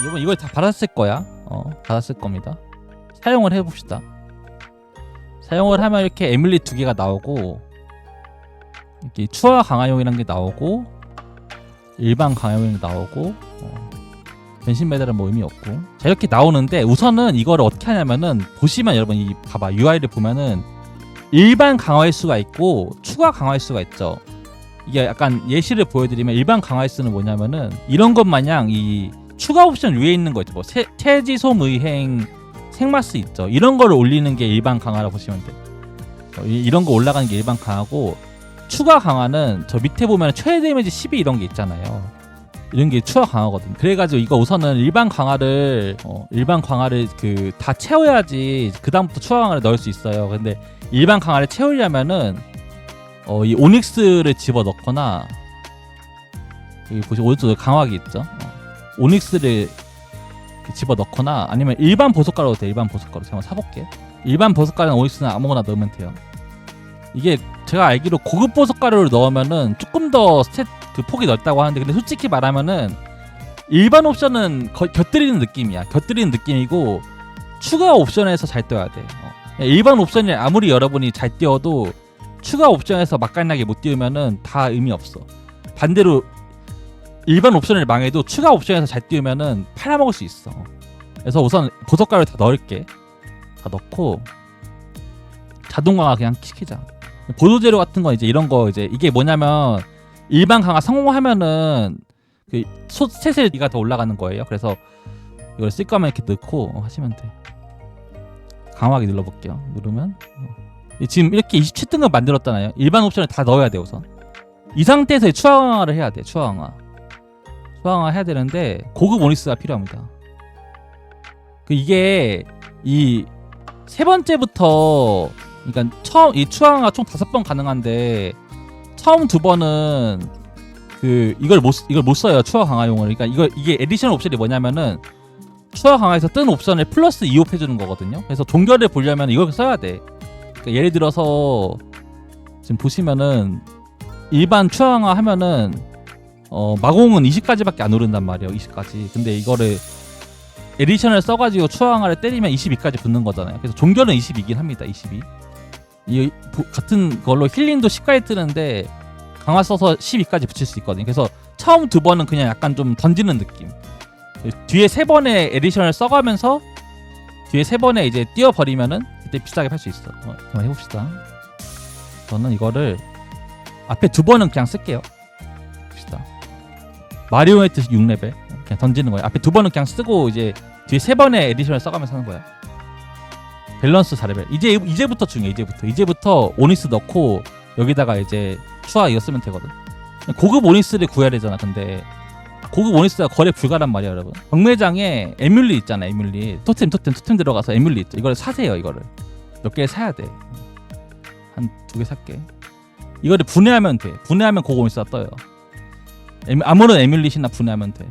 여러분 이걸 다 받았을 거야. 어, 받았을 겁니다. 사용을 해봅시다. 사용을 하면 이렇게 에뮬리 두 개가 나오고 이렇게 추가 강화용이라는 게 나오고 일반 강화용이 나오고 어, 변신 메달은 뭐 의미 없고 자 이렇게 나오는데 우선은 이거를 어떻게 하냐면은 보시면 여러분 이 봐봐 UI를 보면은 일반 강화일 수가 있고 추가 강화일 수가 있죠. 이게 약간 예시를 보여드리면 일반 강화일수는 뭐냐면은 이런 것 마냥 이 추가 옵션 위에 있는 거 있죠. 뭐 세, 태지솜 의행 생마스 있죠. 이런 거를 올리는 게 일반 강화라고 보시면 돼. 어, 이- 이런 거 올라가는 게 일반 강화고 추가 강화는 저 밑에 보면 최대 데미지 12 이런 게 있잖아요. 이런 게 추가 강화거든. 그래가지고 이거 우선은 일반 강화를 어, 일반 강화를 그 다 채워야지 그 다음부터 추가 강화를 넣을 수 있어요. 근데 일반 강화를 채우려면은 어, 이 오닉스를 집어 넣거나 여기 보시 오른쪽에 강화기 있죠. 어, 오닉스를 집어 넣거나 아니면 일반 보석가루 돼. 일반 보석가루 제가 한번 사볼게. 일반 보석가루는 오닉스는 아무거나 넣으면 돼요. 이게 제가 알기로 고급 보석가루를 넣으면은 조금 더 스탯 그 폭이 넓다고 하는데 근데 솔직히 말하면은 일반 옵션은 거, 곁들이는 느낌이야. 곁들이는 느낌이고 추가 옵션에서 잘 떠야 돼. 어. 일반 옵션이 아무리 여러분이 잘 띄워도 추가 옵션에서 맛깔나게 못 띄우면은 다 의미 없어. 반대로 일반 옵션을 망해도 추가 옵션에서 잘 띄우면은 팔아먹을 수 있어. 그래서 우선 보석가루 다 넣을게. 다 넣고 자동 강화 그냥 시키자. 보조 재료 같은 거 이제 이런 거 이제 이게 뭐냐면 일반 강화 성공하면은 그 이가 더 올라가는 거예요. 그래서 이걸 쓸 거면 이렇게 넣고 하시면 돼. 강화하기 눌러볼게요. 누르면 어. 이 지금 이렇게 27등급 만들었잖아요. 일반 옵션을 다 넣어야 돼 우선. 이 상태에서 추가 강화를 해야 돼. 추가 강화. 추가 강화 해야 되는데 고급 오닉스가 필요합니다. 그 이게 이 세 번째부터 그러니까 처음 이 추가 강화 총 다섯 번 가능한데 처음 두 번은 그 이걸 못 이걸 못 써요 추가 강화용을. 그러니까 이거 이게 에디션 옵션이 뭐냐면은 추가 강화에서 뜬 옵션을 플러스 2옵 해주는 거거든요. 그래서 종결을 보려면 이걸 써야 돼. 그러니까 예를 들어서 지금 보시면은 일반 추앙화 하면은 어 마공은 20까지밖에 안 오른단 말이에요 20까지 근데 이거를 에디션을 써가지고 추앙화를 때리면 22까지 붙는 거잖아요 그래서 종결은 22긴 합니다 22이 보- 같은 걸로 힐링도 10까지 뜨는데 강화 써서 12까지 붙일 수 있거든요 그래서 처음 두 번은 그냥 약간 좀 던지는 느낌 뒤에 세 번의 에디션을 써가면서 뒤에 세 번에 이제 띄워버리면은 그때 비싸게 팔 수 있어. 어, 한번 해봅시다. 저는 이거를 앞에 두 번은 그냥 쓸게요. 마리오네트 6레벨 그냥 던지는 거예요. 앞에 두 번은 그냥 쓰고 이제 뒤에 세 번의 에디션을 써가면서 하는 거야. 밸런스 4레벨. 이제 이제부터 중요해. 이제부터 이제부터 오니스 넣고 여기다가 이제 추가 이거 쓰면 되거든. 고급 오니스를 구해야 되잖아. 근데 고급 오니스가 거래 불가란 말이야, 여러분. 경매장에 에뮬리 있잖아, 에뮬리. 토템, 토템, 토템 들어가서 에뮬리 있죠. 이걸 사세요, 이거를. 몇 개 사야 돼. 한 두 개 살게. 이거를 분해하면 돼. 분해하면 고급 오니스가 떠요. 에뮤- 아무런 에뮬리시나 분해하면 돼.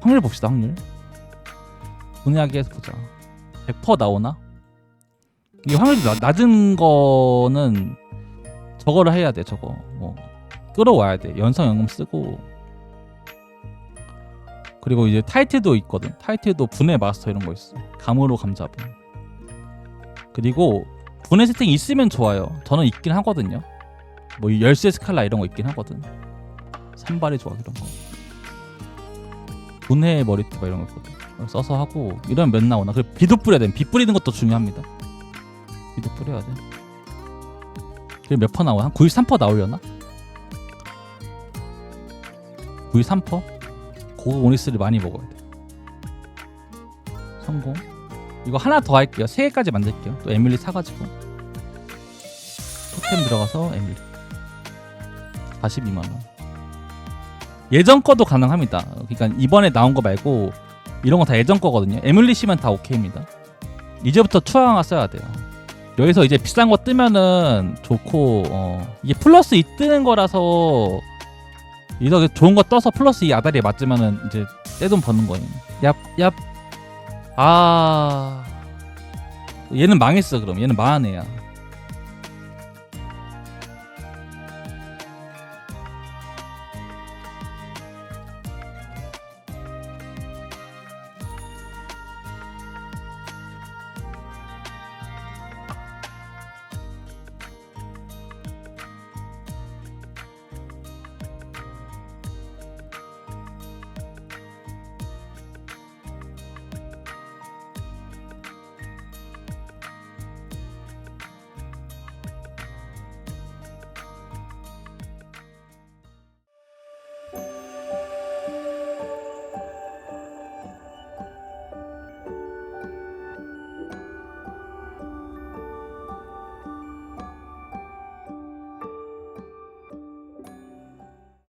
확률 봅시다, 확률. 분해하기 해서 보자. 100% 나오나? 이 확률이 나- 낮은 거는 저거를 해야 돼, 저거. 뭐 끌어와야 돼. 연성 연금 쓰고 그리고 이제 타이틀도 있거든. 타이틀도 분해 마스터 이런 거 있어. 감으로 감잡음. 그리고 분해 세팅이 있으면 좋아요. 저는 있긴 하거든요. 뭐이 열쇠 스칼라 이런 거 있긴 하거든. 산발의 조각 이런 거. 분해 머리띠 막 이런 거 써서 하고 이러면 몇 나오나? 그리고 비도 뿌려야 돼. 비 뿌리는 것도 중요합니다. 비도 뿌려야 돼. 그게 몇퍼 나오나? 한93% 나오려나? 93%? 고급 오니스를 많이 먹어야 돼. 성공. 이거 하나 더 할게요. 세 개까지 만들게요. 또 에밀리 사가지고 토템 들어가서 에밀리 42만 원. 예전 거도 가능합니다. 그러니까 이번에 나온 거 말고 이런 거 다 예전 거거든요. 에밀리 씨면 다 오케이입니다. 이제부터 추앙화 써야 돼요. 여기서 이제 비싼 거 뜨면은 좋고 어, 이게 플러스 2 뜨는 거라서 이거 좋은 거 떠서 플러스 이 아다리에 맞으면은 이제 떼돈 버는 거예요. 얍, 얍. 아. 얘는 망했어, 그럼. 얘는 망한 애야.